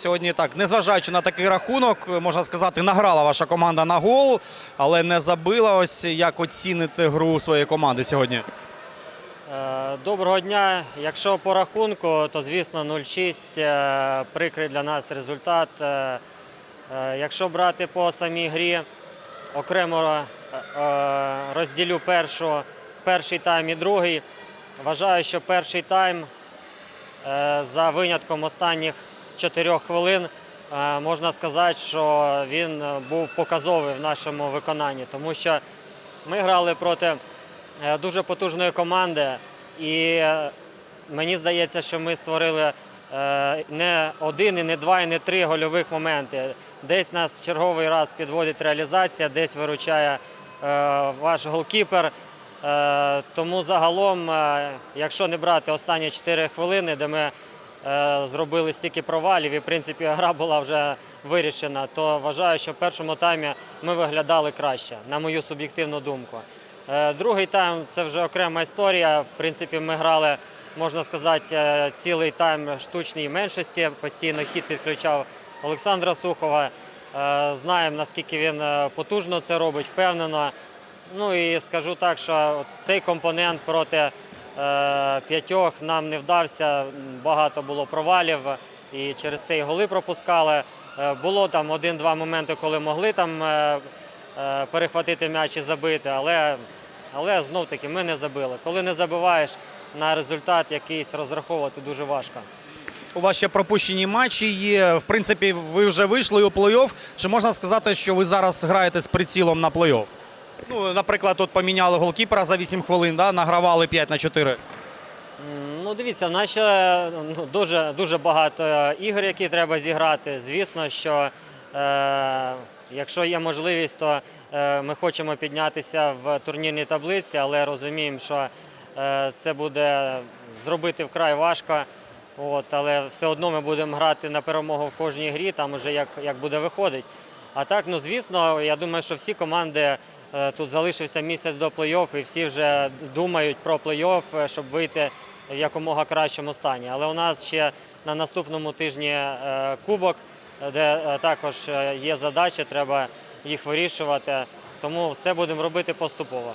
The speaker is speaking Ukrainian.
сьогодні так, незважаючи на такий рахунок, можна сказати, награла ваша команда на гол, але не забила. Ось як оціните гру своєї команди сьогодні. Е, Доброго дня. Якщо по рахунку, то звісно 0-6 е, прикрий для нас результат. Е, Якщо брати по самій грі, окремо розділю першу, перший тайм і другий. Вважаю, що перший тайм за винятком останніх чотирьох хвилин е, можна сказати, що він е, був показовий в нашому виконанні, тому що ми грали проти е, дуже потужної команди, і мені здається, що ми створили не один, і не два, і не три гольових моменти. Десь нас черговий раз підводить реалізація, десь виручає ваш голкіпер. Тому загалом, якщо не брати останні 4 хвилини, де ми зробили стільки провалів, і в принципі гра була вже вирішена, то вважаю, що в першому таймі ми виглядали краще, на мою суб'єктивну думку. Е, Другий тайм це вже окрема історія. В принципі, ми грали, можна сказати, е, цілий тайм штучній меншості. Постійно хід підключав Олександра Сухова. Е, Знаємо, наскільки він е, потужно це робить, впевнено. Ну і скажу так, що от цей компонент проти е, п'ятьох нам не вдався. Багато було провалів і через це і голи пропускали. Е, було там один-два моменти, коли могли там е, е, перехватити м'яч і забити, але, але знов таки ми не забили. Коли не забиваєш на результат якийсь розраховувати дуже важко. У вас ще пропущені матчі є. В принципі, ви вже вийшли у плей-офф. Чи можна сказати, що ви зараз граєте з прицілом на плей-офф? Ну, наприклад, тут поміняли голкіпера за 8 хвилин, да? награвали 5 на 4. Ну, дивіться, в нас ще ну, дуже, дуже багато ігор, які треба зіграти. Звісно, що е, якщо є можливість, то е, ми хочемо піднятися в турнірній таблиці, але розуміємо, що е, це буде зробити вкрай важко. От, але все одно ми будемо грати на перемогу в кожній грі, там уже як, як буде виходить. А так, ну звісно, я думаю, що всі команди е, тут залишився місяць до плей-офф, і всі вже думають про плей-офф, е, щоб вийти в якомога кращому стані. Але у нас ще на наступному тижні е, кубок, де також є задачі, треба їх вирішувати. Тому все будемо робити поступово.